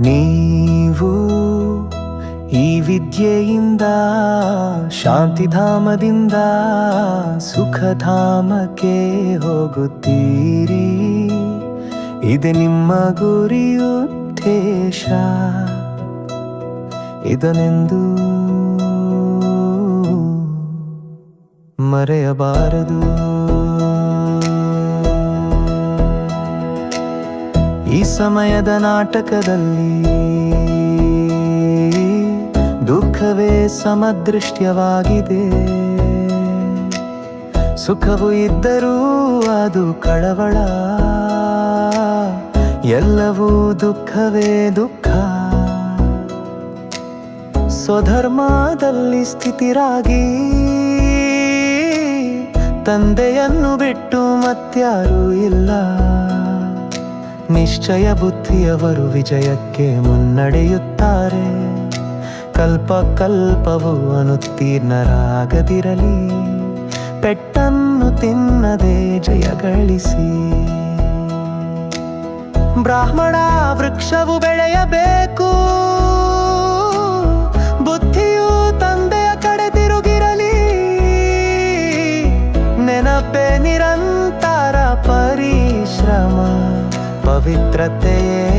ನೀವು ಈ ವಿದ್ಯೆಯಿಂದ ಶಾಂತಿಧಾಮದಿಂದ ಸುಖಧಾಮಕ್ಕೆ ಹೋಗುತ್ತೀರಿ. ಇದು ನಿಮ್ಮ ಗುರಿಯುದ್ದೇಶ ಇದನೆಂದು ಮರೆಯಬಾರದು. ಈ ಸಮಯದ ನಾಟಕದಲ್ಲಿ ದುಃಖವೇ ಸಮದೃಷ್ಟ್ಯವಾಗಿದೆ. ಸುಖವು ಇದ್ದರೂ ಅದು ಕಳವಳ. ಎಲ್ಲವೂ ದುಃಖವೇ ದುಃಖ. ಸ್ವಧರ್ಮದಲ್ಲಿ ಸ್ಥಿತಿರಾಗಿ ತಂದೆಯನ್ನು ಬಿಟ್ಟು ಮತ್ಯಾರೂ ಇಲ್ಲ. ನಿಶ್ಚಯ ಬುದ್ಧಿಯವರು ವಿಜಯಕ್ಕೆ ಮುನ್ನಡೆಯುತ್ತಾರೆ. ಕಲ್ಪ ಕಲ್ಪವು ಅನುತ್ತೀರ್ಣರಾಗದಿರಲಿ. ಪೆಟ್ಟನ್ನು ತಿನ್ನದೆ ಜಯ ಗಳಿಸಿ. ಬ್ರಾಹ್ಮಣ ವೃಕ್ಷವು ಬೆಳೆಯಬೇಕು. ಬುದ್ಧಿಯು ತಂದೆಯ ಕಡೆ ತಿರುಗಿರಲಿ. ನೆನಪೆ ನಿರಂತರ ಪರಿಶ್ರಮ. vitra te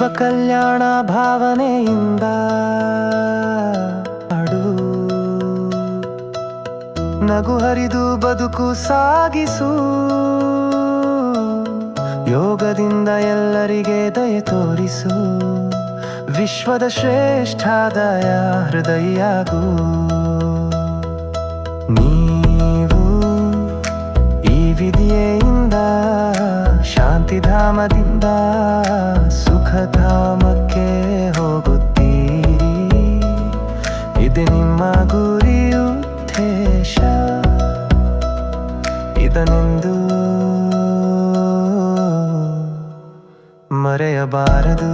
ವಿಶ್ವ ಕಲ್ಯಾಣ ಭಾವನೆಯಿಂದ ಅಡು. ನಗು ಹರಿದು ಬದುಕು ಸಾಗಿಸು. ಯೋಗದಿಂದ ಎಲ್ಲರಿಗೆ ದಯ ತೋರಿಸು. ವಿಶ್ವದ ಶ್ರೇಷ್ಠ ದಯ ಹೃದಯಾಗು ನೀವು ಈ ವಿಧಿಯೆಯಿಂದ, ಶಾಂತಿಧಾಮದಿಂದ ಸುಖಧಾಮಕ್ಕೆ ಹೋಗುತ್ತೀರಿ? ಇದು ನಿಮ್ಮ ಗುರಿ ಉದ್ದೇಶ. ಇದನೆಂದು ಮರೆಯಬಾರದು.